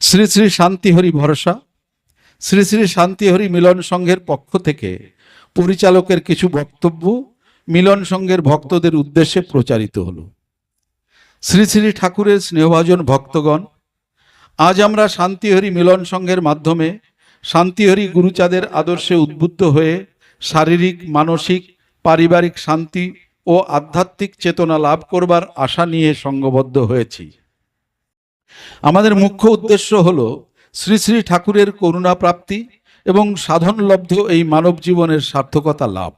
শ্রী শ্রী শান্তিহরি ভরসা, শ্রী শ্রী শান্তিহরি মিলন সংঘের পক্ষ থেকে পরিচালকের কিছু বক্তব্য মিলন সংঘের ভক্তদের উদ্দেশ্যে প্রচারিত হল। শ্রী শ্রী ঠাকুরের স্নেহভাজন ভক্তগণ, আজ আমরা শান্তিহরি মিলন সংঘের মাধ্যমে শান্তিহরি গুরুচাঁদের আদর্শে উদ্বুদ্ধ হয়ে শারীরিক, মানসিক, পারিবারিক শান্তি ও আধ্যাত্মিক চেতনা লাভ করবার আশা নিয়ে সঙ্গবদ্ধ হয়েছি। আমাদের মুখ্য উদ্দেশ্য হল শ্রী শ্রী ঠাকুরের করুণা প্রাপ্তি এবং সাধনলব্ধ এই মানব জীবনের সার্থকতা লাভ।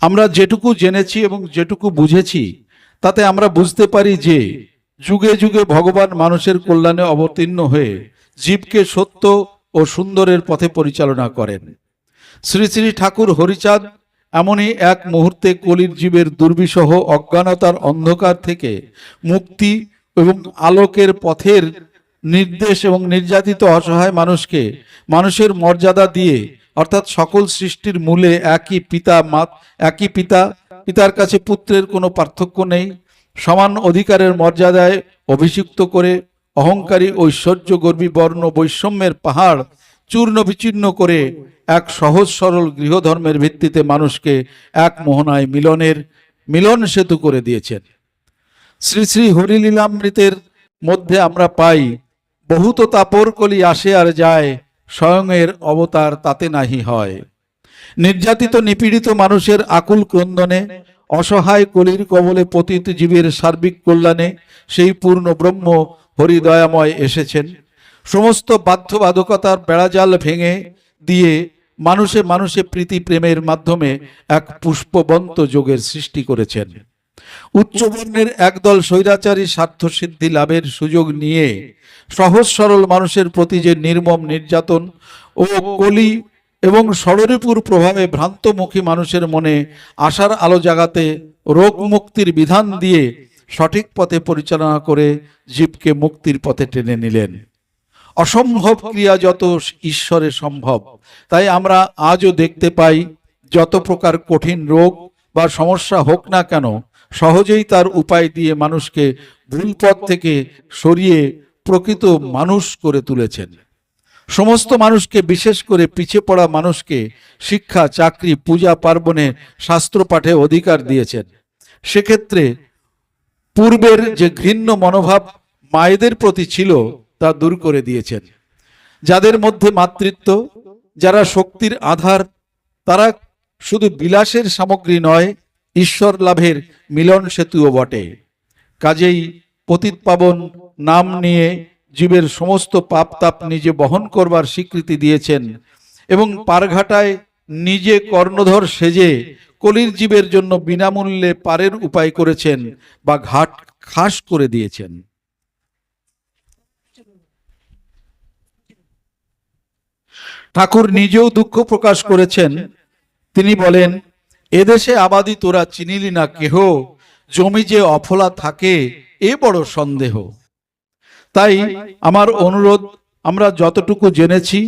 আমরা যেটুকু জেনেছি এবং যেটুকু বুঝেছি, তাতে আমরা বুঝতে পারি যে যুগে যুগে ভগবান মানুষের কল্যাণে অবতীর্ণ হয়ে জীবকে সত্য ও সুন্দরের পথে পরিচালনা করেন। শ্রী শ্রী ঠাকুর হরিচাঁদ এমনই এক মুহূর্তে কলির জীবের দুর্বিষহ অজ্ঞানতার অন্ধকার থেকে মুক্তি এবং আলোকের পথের নির্দেশ এবং নির্যাতিত অসহায় মানুষকে, মানুষের মর্যাদা দিয়ে, অর্থাৎ সকল সৃষ্টির মূলে একই পিতা মাত একই পিতা, পিতার কাছে পুত্রের কোনো পার্থক্য নেই, সমান অধিকারের মর্যাদায় অভিষিক্ত করে, অহংকারী, ঐশ্বর্য, গর্বী, বর্ণ, বৈষম্যের পাহাড় চূর্ণ বিচীর্ণ করে এক সহজ, সরল গৃহধর্মের ভিত্তিতে মানুষকে এক মোহনায় মিলনের, মিলন সেতু করে দিয়েছেন। শ্রী শ্রী হরিলীলামৃতের মধ্যে আমরা পাই, বহুত তাপর কলি আসে আর যায় স্বয়ংয়ের অবতার তাতে নাহি হয়। নির্যাতিত নিপীড়িত মানুষের আকুল ক্রন্দনে, অসহায় কলির কবলে পতিত জীবের সার্বিক কল্যাণে সেই পূর্ণ ব্রহ্ম হরিদয়াময় এসেছেন। সমস্ত বাধ্যবাধকতার বেড়াজাল ভেঙে দিয়ে মানুষে মানুষে প্রীতি প্রেমের মাধ্যমে এক পুষ্পবন্ত যোগের সৃষ্টি করেছেন। উচ্চবর্ণের একদল স্বৈরাচারী স্বার্থসিদ্ধি লাভের সুযোগ নিয়ে সহজ সরল মানুষের প্রতি যে নির্মম নির্যাতন ও কলি এবং ষড়রিপুর প্রভাবে ভ্রান্তমুখী মানুষের মনে আশার আলো জাগাতে রোগ মুক্তির বিধান দিয়ে সঠিক পথে পরিচালনা করে জীবকে মুক্তির পথে টেনে নিলেন। অসম্ভব ক্রিয়া যত ঈশ্বরে সম্ভব। তাই আমরা আজও দেখতে পাই যত প্রকার কঠিন রোগ বা সমস্যা হোক না কেন সহজেই তার উপায় দিয়ে মানুষকে ভুল পথ থেকে সরিয়ে প্রকৃত মানুষ করে তুলেছেন। সমস্ত মানুষকে, বিশেষ করে পিছিয়ে পড়া মানুষকে শিক্ষা, চাকরি, পূজা, পার্বণে শাস্ত্র পাঠে অধিকার দিয়েছেন। সেক্ষেত্রে পূর্বের যে ঘৃণ্য মনোভাব মায়েদের প্রতি ছিল, তা দূর করে দিয়েছেন। যাদের মধ্যে মাতৃত্ব, যারা শক্তির আধার, তারা শুধু বিলাসের সামগ্রী নয়, ঈশ্বর লাভের মিলন সেতুও বটে। কাজেই পতিত পাবন নাম নিয়ে জীবের সমস্ত পাপ তাপ নিজে বহন করবার স্বীকৃতি দিয়েছেন এবং পারঘাটায় নিজে কর্ণধর সেজে কলির জীবের জন্য বিনামূল্যে পারের উপায় করেছেন বা ঘাট খাস করে দিয়েছেন। ঠাকুর নিজেও দুঃখ প্রকাশ করেছেন। তিনি বলেন এদেশে আবাদি তোরা চিনিলি না কেহ, জমি যে অফলা থাকে, এ বড় সন্দেহ। তাই আমার অনুরোধ, আমরা যতটুকু জেনেছি,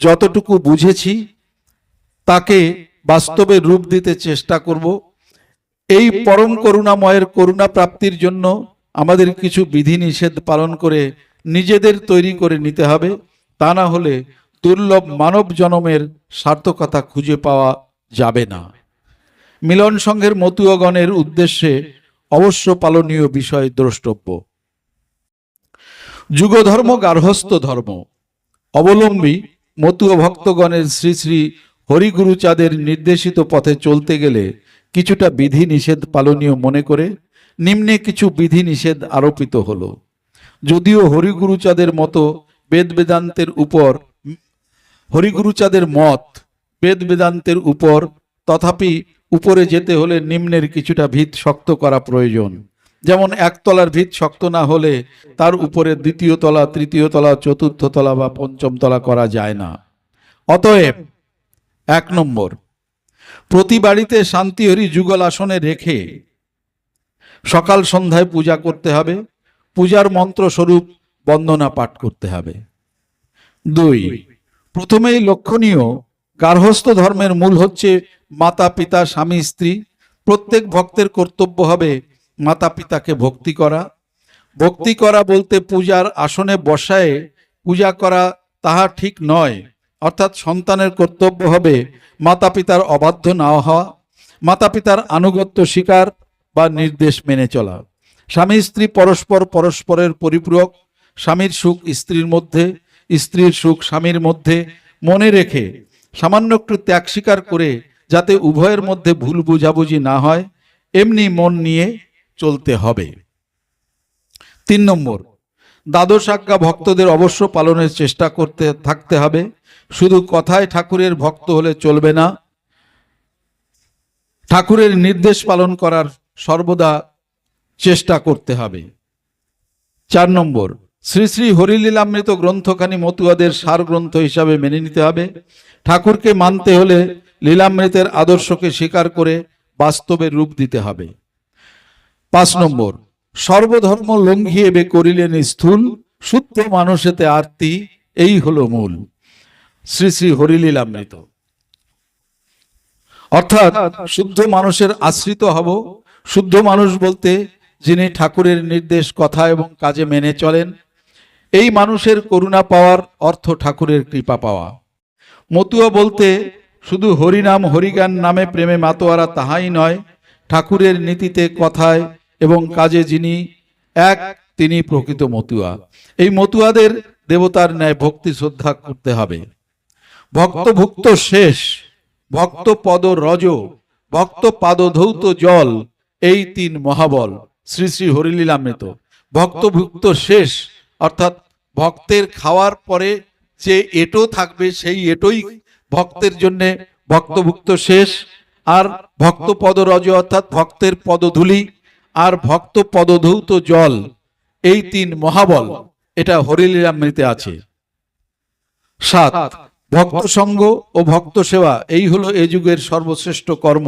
যতটুকু বুঝেছি, তাকে বাস্তবে রূপ দিতে চেষ্টা করব। এই পরম করুণাময়ের করুণা প্রাপ্তির জন্য আমাদের কিছু বিধিনিষেধ পালন করে নিজেদের তৈরি করে নিতে হবে। তা না হলে দুর্লভ মানব জনমের সার্থকতা খুঁজে পাওয়া যাবে না। মিলন সংঘের মতুয়গণের উদ্দেশ্যে অবশ্য পালনীয় বিষয় দ্রষ্টব্য। যুগধর্ম গার্হস্থ ধর্ম। অবলম্বী মতুয় ভক্তগণের শ্রী শ্রী হরিগুরুচাঁদের নির্দেশিত পথে চলতে গেলে কিছুটা বিধি নিষেধ পালনীয় মনে করে নিম্নে কিছু বিধি নিষেধ আরোপিত হলো। যদিও হরিগুরুচাঁদের মতো বেদ বেদান্তের উপর হরিগুরুচাঁদের মত বেদ বেদান্তের উপর তথাপি উপরে যেতে হলে নিম্নের কিছুটা ভিত শক্ত করা প্রয়োজন। যেমন একতলার ভিত শক্ত না হলে তার উপরে দ্বিতীয় তলা, তৃতীয় তলা, চতুর্থ তলা বা পঞ্চম তলা করা যায় না। অতএব এক নম্বর, প্রতি বাড়িতে শান্তিহরি যুগল আসনে রেখে সকাল সন্ধ্যায় পূজা করতে হবে। পূজার মন্ত্র স্বরূপ বন্দনা পাঠ করতে হবে। দুই, প্রথমেই লক্ষণীয় গার্হস্থ ধর্মের মূল হচ্ছে মাতা, পিতা, স্বামী, স্ত্রী, প্রত্যেক ভক্তের কর্তব্য হবে মাতা, পিতাকে ভক্তি করা। ভক্তি করা বলতে পূজার আসনে বসায়, পূজা করা তাহা ঠিক নয়। অর্থাৎ সন্তানের কর্তব্য হবে মাতা, পিতার অবাধ্য না হওয়া, মাতা, পিতার আনুগত্য স্বীকার বা নির্দেশ মেনে চলা। স্বামী, স্ত্রী পরস্পর পরস্পরের পরিপূরক, স্বামীর সুখ স্ত্রীর মধ্যে, স্ত্রীর সুখ স্বামীর মধ্যে মনে রেখে সামান্য একটু ত্যাগ স্বীকার করে যাতে উভয়ের মধ্যে ভুল বুঝাবুঝি না হয়, এমনি মন নিয়ে চলতে হবে। তিন নম্বর, দ্বাদশ আজ্ঞা ভক্তদের অবশ্য পালনের চেষ্টা করতে থাকতে হবে। শুধু কথায় ঠাকুরের ভক্ত হলে চলবে না, ঠাকুরের নির্দেশ পালন করার সর্বদা চেষ্টা করতে হবে। চার নম্বর, শ্রী শ্রী হরিলীলামৃত গ্রন্থখানি মতুয়াদের সার গ্রন্থ হিসাবে মেনে নিতে হবে। ঠাকুরকে মানতে হলে লীলামৃতের আদর্শকে স্বীকার করে বাস্তবে রূপ দিতে হবে। পাঁচ নম্বর, সর্বধর্ম লঙ্ঘিয়েবে করিলেন স্থূল শুদ্ধ মানুষেতে আরতি, এই হলো মূল। শ্রী শ্রী হরিলীলামৃত। অর্থাৎ শুদ্ধ মানুষের আশ্রিত হব, শুদ্ধ মানুষ বলতে যিনি ঠাকুরের নির্দেশ, কথা এবং কাজে মেনে চলেন, এই মানুষের করুণা পাওয়ার অর্থ ঠাকুরের কৃপা পাওয়া। মতুয়া বলতে শুধু হরিনাম হরিগান নামে প্রেমে মাতোয়ারা তাহাই নয়, ঠাকুরের নীতিতে কথায় এবং কাজে যিনি এক, তিনি প্রকৃত মতুয়া। এই মতুয়াদের দেবতার ন্যায় ভক্তি শ্রদ্ধা করতে হবে। ভক্তভুক্ত শেষ, ভক্ত পদ রজ, ভক্ত পাদধৌত জল, এই তিন মহাবল শ্রী শ্রী হরিলীলামৃত। ভক্তভুক্ত শেষ, অর্থাৎ ভক্তের খাওয়ার পরে যে এটো থাকবে, সেই এটোই ভক্তের জন্য ভক্তভুক্ত শেষ, আর ভক্ত পদরজ অর্থাৎ ভক্তের পদধূলি, আর ভক্ত পদধৌত জল, এই তিন মহাবল, এটা হরিলীলামৃতে আছে। সাত ভক্ত সঙ্গ ও ভক্ত সেবা এই হলো এ যুগের সর্বশ্রেষ্ঠ কর্ম।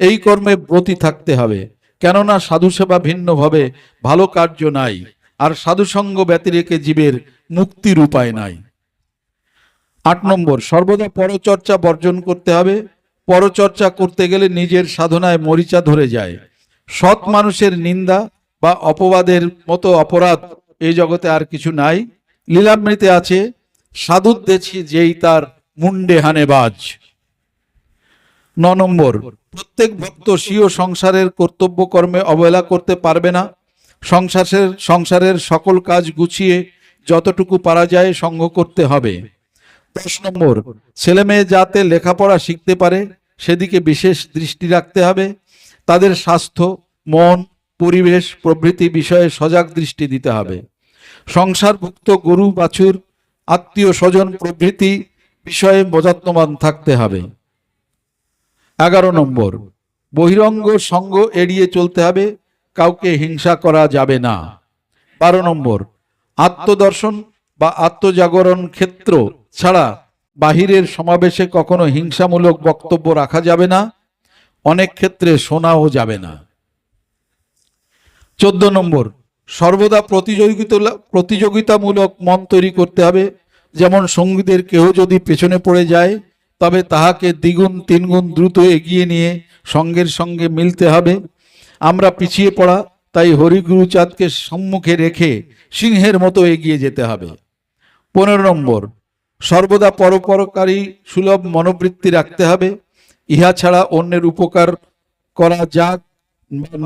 এই কর্মে ব্রতী থাকতে হবে, কেননা সাধু সেবা ভিন্নভাবে ভালো কার্য নাই, আর সাধুসঙ্গ ব্যতিরেকে জীবের মুক্তির উপায় নাই। আট নম্বর, সর্বদা পরচর্চা বর্জন করতে হবে। পরচর্চা করতে গেলে নিজের সাধনায় মরিচা ধরে যায়। সৎ মানুষের নিন্দা বা অপবাদের মতো অপরাধ এই জগতে আর কিছু নাই। লীলামৃতে আছে, সাধুর দেছি যেই তার মুন্ডে হানে বাজ। ন নম্বর, প্রত্যেক ভক্ত স্বীয় সংসারের কর্তব্য কর্মে অবহেলা করতে পারবে না। সংসারের সংসারের সকল কাজ গুছিয়ে যতটুকু পারা যায় সঙ্গ করতে হবে। দশ নম্বর, ছেলে মেয়ে যাতে লেখাপড়া শিখতে পারে, সেদিকে বিশেষ দৃষ্টি রাখতে হবে। তাদের স্বাস্থ্য, মন, পরিবেশ, প্রভৃতি বিষয়ে সজাগ দৃষ্টি দিতে হবে। সংসারভুক্ত গরু, বাছুর, আত্মীয় স্বজন, প্রভৃতি বিষয়ে মজাত্মবান থাকতে হবে। এগারো নম্বর, বহিরঙ্গ সঙ্গ এড়িয়ে চলতে হবে, কাউকে হিংসা করা যাবে না। বারো নম্বর, আত্মদর্শন বা আত্মজাগরণ ক্ষেত্র ছাড়া বাহিরের সমাবেশে কখনো হিংসামূলক বক্তব্য রাখা যাবে না, অনেক ক্ষেত্রে শোনাও যাবে না। চোদ্দ নম্বর, সর্বদা প্রতিযোগিতা প্রতিযোগিতামূলক মন তৈরি করতে হবে। যেমন সঙ্গীদের কেউ যদি পেছনে পড়ে যায়, তবে তাহাকে দ্বিগুণ, তিনগুণ দ্রুত এগিয়ে নিয়ে সঙ্গের সঙ্গে মিলতে হবে। আমরা পিছিয়ে পড়া, তাই হরিগুরুচাঁদকে সম্মুখে রেখে সিংহের মতো এগিয়ে যেতে হবে। পনেরো নম্বর সর্বদা পরোপরকারী সুলভ মনোবৃত্তি রাখতে হবে। ইহা ছাড়া অন্যের উপকার করা যাক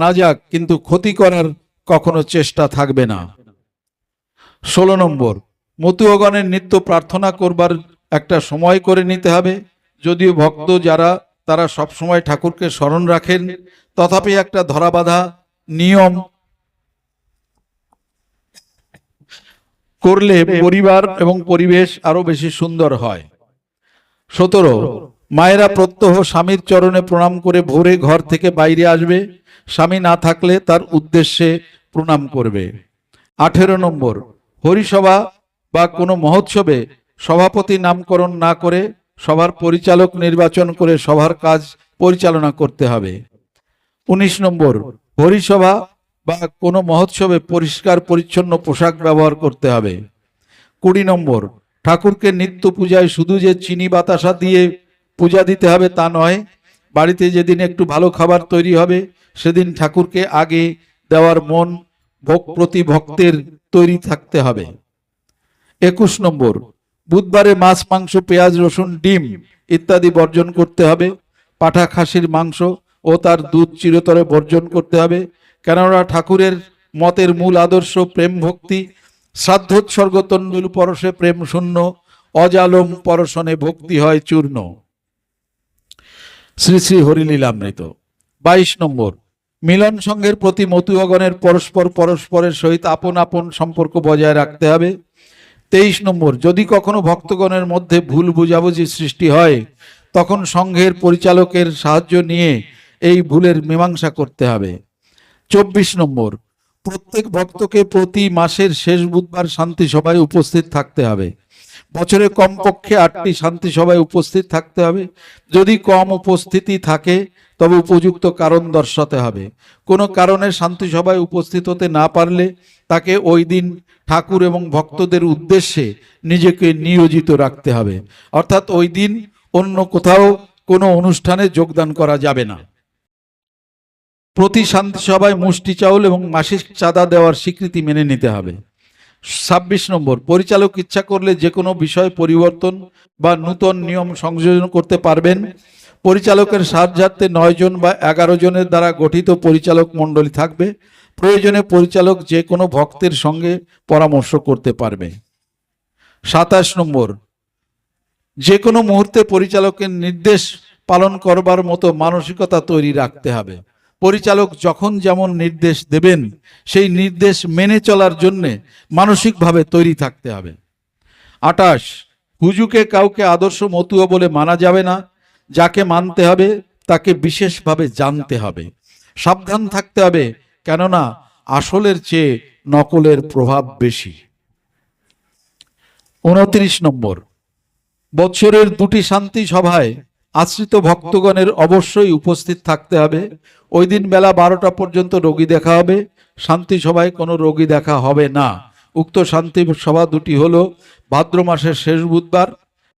না যাক, কিন্তু ক্ষতি করার কখনো চেষ্টা থাকবে না। ষোলো নম্বর, মতুয়গণের নিত্য প্রার্থনা করবার একটা সময় করে নিতে হবে। যদিও ভক্ত যারা, তারা সব সময় ঠাকুরকে স্মরণ রাখেন। তথাপি একটা ধরাবাধা নিয়ম করলে পরিবার এবং পরিবেশ আরও বেশি সুন্দর হয়। সতেরো মায়েরা প্রত্যহ স্বামীর চরণে প্রণাম করে ভোরে ঘর থেকে বাইরে আসবে। স্বামী না থাকলে তার উদ্দেশ্যে প্রণাম করবে। আঠেরো নম্বর হরিসভা বা কোনো মহোৎসবে সভাপতি নামকরণ না করে সভার পরিচালক নির্বাচন করে সভার কাজ পরিচালনা করতে হবে। উনিশ নম্বর হরিসভা বা কোনো মহোৎসবে পরিষ্কার, পরিচ্ছন্ন পোশাক ব্যবহার করতে হবে। কুড়ি নম্বর, ঠাকুরকে নিত্য পূজায় শুধু যে চিনি বাতাসা দিয়ে পূজা দিতে হবে তা নয়, বাড়িতে যেদিন একটু ভালো খাবার তৈরি হবে, সেদিন ঠাকুরকে আগে দেওয়ার মন, ভোগ প্রতি ভক্তের তৈরি থাকতে হবে। একুশ নম্বর, বুধবারে মাছ, মাংস, পেঁয়াজ, রসুন, ডিম ইত্যাদি বর্জন করতে হবে। পাঠা খাসির মাংস ও তার দুধ চিরতরে বর্জন করতে হবে। কেননা ঠাকুরের মতের মূল আদর্শ প্রেম ভক্তি, শ্রাদ্ধোৎসর্গ তন্ডুল পরশে প্রেম শূন্য, অজালম পরশনে ভক্তি হয় চূর্ণ। শ্রী শ্রী হরিলীলামৃত। বাইশ নম্বর, মিলন সংঘের প্রতি মতুয়াগণের পরস্পর পরস্পরের সহিত আপন আপন সম্পর্ক বজায় রাখতে হবে। তেইশ নম্বর, যদি কখনো ভক্তগণের মধ্যে ভুল বুঝাবুঝি সৃষ্টি হয়, তখন সংঘের পরিচালকের সাহায্য নিয়ে এই ভুলের মীমাংসা করতে হবে। চব্বিশ নম্বর। প্রত্যেক ভক্তকে প্রতি মাসের শেষ বুধবার শান্তি সভায় উপস্থিত থাকতে হবে। বছরে কমপক্ষে আটটি শান্তি সভায় উপস্থিত থাকতে হবে। যদি কম উপস্থিতি থাকে, তবে উপযুক্ত কারণ দর্শাতে হবে। কোনো কারণে শান্তি সভায় উপস্থিত হতে না পারলে তাকে ওই দিন ঠাকুর এবং ভক্তদের উদ্দেশ্যে নিজেকে নিয়োজিত রাখতে হবে। অর্থাৎ ওই দিন অন্য কোথাও কোনো অনুষ্ঠানে যোগদান করা যাবে না। প্রতি শান্তি সভায় মুষ্টি চাউল এবং মাসিক চাঁদা দেওয়ার স্বীকৃতি মেনে নিতে হবে। ছাব্বিশ নম্বর, পরিচালক ইচ্ছা করলে যে কোনো বিষয় পরিবর্তন বা নূতন নিয়ম সংযোজন করতে পারবেন। পরিচালকের সাহায্যার্থে নয় জন বা এগারো জনের দ্বারা গঠিত পরিচালক মণ্ডলী থাকবে। প্রয়োজনে পরিচালক যে কোনো ভক্তের সঙ্গে পরামর্শ করতে পারবে। সাতাশ নম্বর, যে কোনো মুহূর্তে পরিচালকের নির্দেশ পালন করবার মতো মানসিকতা তৈরি রাখতে হবে। পরিচালক যখন যেমন নির্দেশ দেবেন, সেই নির্দেশ মেনে চলার জন্যে মানসিকভাবে তৈরি থাকতে হবে। আটাশ, হুজুকে কাউকে আদর্শ মতুয়া বলে মানা যাবে না। যাকে মানতে হবে, তাকে বিশেষভাবে জানতে হবে। সাবধান থাকতে হবে, কেননা আসলের চেয়ে নকলের প্রভাব বেশি। উনত্রিশ নম্বর, বৎসরের দুটি শান্তি সভায় আশ্রিত ভক্তগণের অবশ্যই উপস্থিত থাকতে হবে। ওই দিন বেলা বারোটা পর্যন্ত রোগী দেখা হবে। শান্তি সভায় কোনো রোগী দেখা হবে না। উক্ত শান্তি সভা দুটি হলো ভাদ্র মাসের শেষ বুধবার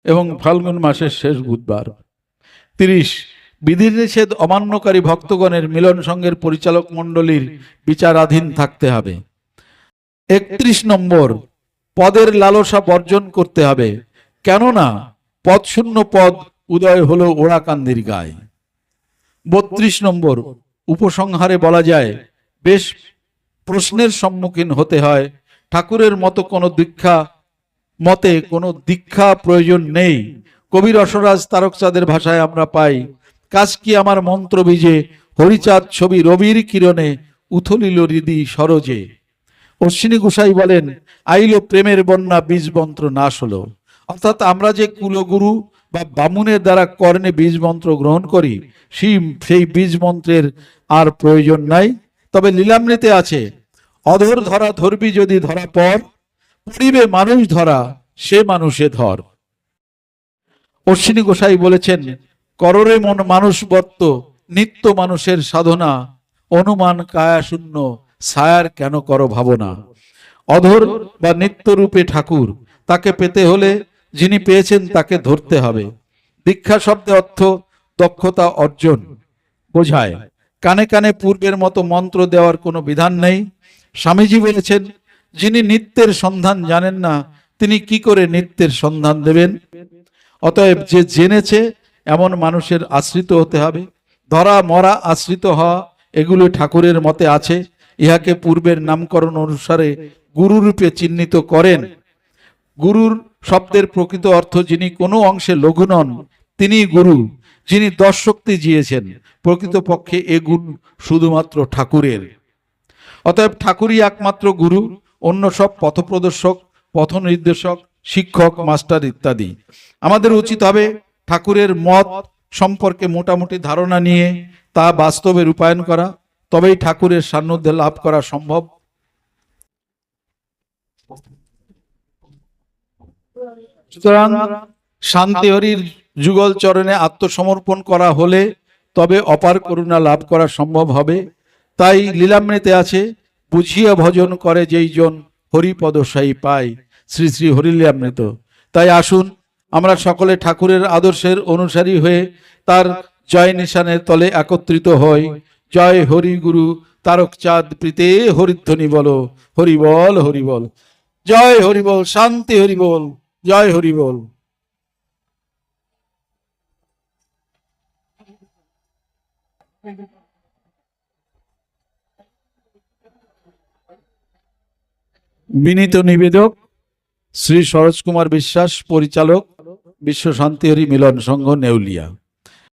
এবং ফাল্গুন মাসের শেষ বুধবার। তিরিশ, বিধিনিষেধ অমান্যকারী ভক্তগণের মিলন সংঘের পরিচালক মণ্ডলীর বিচারাধীন থাকতে হবে। একত্রিশ নম্বর, পদের লালসা বর্জন করতে হবে। কেননা পদশূন্য পদ উদয় হলো ওড়াকান্দির গায়ে। বত্রিশ নম্বর, উপসংহারে বলা যায়, বেশ প্রশ্নের সম্মুখীন হতে হয়। ঠাকুরের মতো কোনো দীক্ষা, মতে কোনো দীক্ষা প্রয়োজন নেই। কবির রসরাজ তারকচাঁদের ভাষায় আমরা পাই, কাজ কি আমার মন্ত্র বীজে? হরিচাঁদ ছবি রবির কিরণে উথলিল হৃদি সরজে। অশ্বিনী গোসাই বলেন, আইল প্রেমের বন্যা বীজ মন্ত্র নাশ হলো। অর্থাৎ আমরা যে কুলগুরু বা বামুনের দ্বারা কর্ণে বীজ মন্ত্র গ্রহণ করি, সেই সেই বীজ মন্ত্রের আর প্রয়োজন নাই। তবে লীলামৃতে আছে, অধর ধরা ধরবি যদি ধরা পর, পড়িবে মানুষ ধরা, সে মানুষে ধর। অশ্বিনী গোসাই বলেছেন, কররে মন মানুষ বর্ত নিত্য মানুষের সাধনা, অনুমান কায়া শূন্য ছায়ার কেন করো ভাবনা? অধর বা নিত্যরূপে ঠাকুর, তাকে পেতে হলে যিনি পেয়েছেন তাকে ধরতে হবে। দীক্ষা শব্দে অর্থ দক্ষতা অর্জন। বোঝায়, কানে কানে পূর্বের মতো মন্ত্র দেওয়ার কোনো বিধান নেই। স্বামীজি বলেছেন, যিনি নিত্যের সন্ধান জানেন না, তিনি কি করে নিত্যের সন্ধান দেবেন? অতএব যে জেনেছে, এমন মানুষের আশ্রিত হতে হবে। ধরা, মরা, আশ্রিত হওয়া, এগুলো ঠাকুরের মতে আছে। ইহাকে পূর্বের নামকরণ অনুসারে গুরুরূপে চিহ্নিত করেন। গুরুর শব্দের প্রকৃত অর্থ যিনি কোনো অংশে লঘু নন, তিনি গুরু, যিনি দশ শক্তি জিয়েছেন। প্রকৃতপক্ষে এ গুণ শুধুমাত্র ঠাকুরের। অতএব ঠাকুরই একমাত্র গুরু, অন্য সব পথপ্রদর্শক পথ নির্দেশক শিক্ষক, মাস্টার ইত্যাদি। আমাদের উচিত হবে ঠাকুরের মত সম্পর্কে মোটামুটি ধারণা নিয়ে তা বাস্তবে রূপায়ণ করা, তবেই ঠাকুরের সান্নিধ্য লাভ করা সম্ভব। সুতরাং শান্তি শান্তিহরির যুগল চরণে আত্মসমর্পণ করা হলে তবে অপার করুণা লাভ করা সম্ভব হবে। তাই লীলামৃতে আছে, বুঝিয়া ভজন করে যেই জন হরিপদ সাই পায় শ্রী শ্রী হরিলীলামৃত। তাই আসুন, আমরা সকলে ঠাকুরের আদর্শের অনুসারী হয়ে তার জয় নিশানের তলে একত্রিত হই। জয় হরি গুরু, তারক চাঁদ প্রীতে হরিধ্বনি বলো। হরি বল হরি বল। জয় হরি বল, শান্তি হরি বল। জয় হরি বল। বিনীত নিবেদক শ্রী সরোজ কুমার বিশ্বাস, পরিচালক বিশ্ব শান্তি হরি মিলন সংঘ, নেউলিয়া।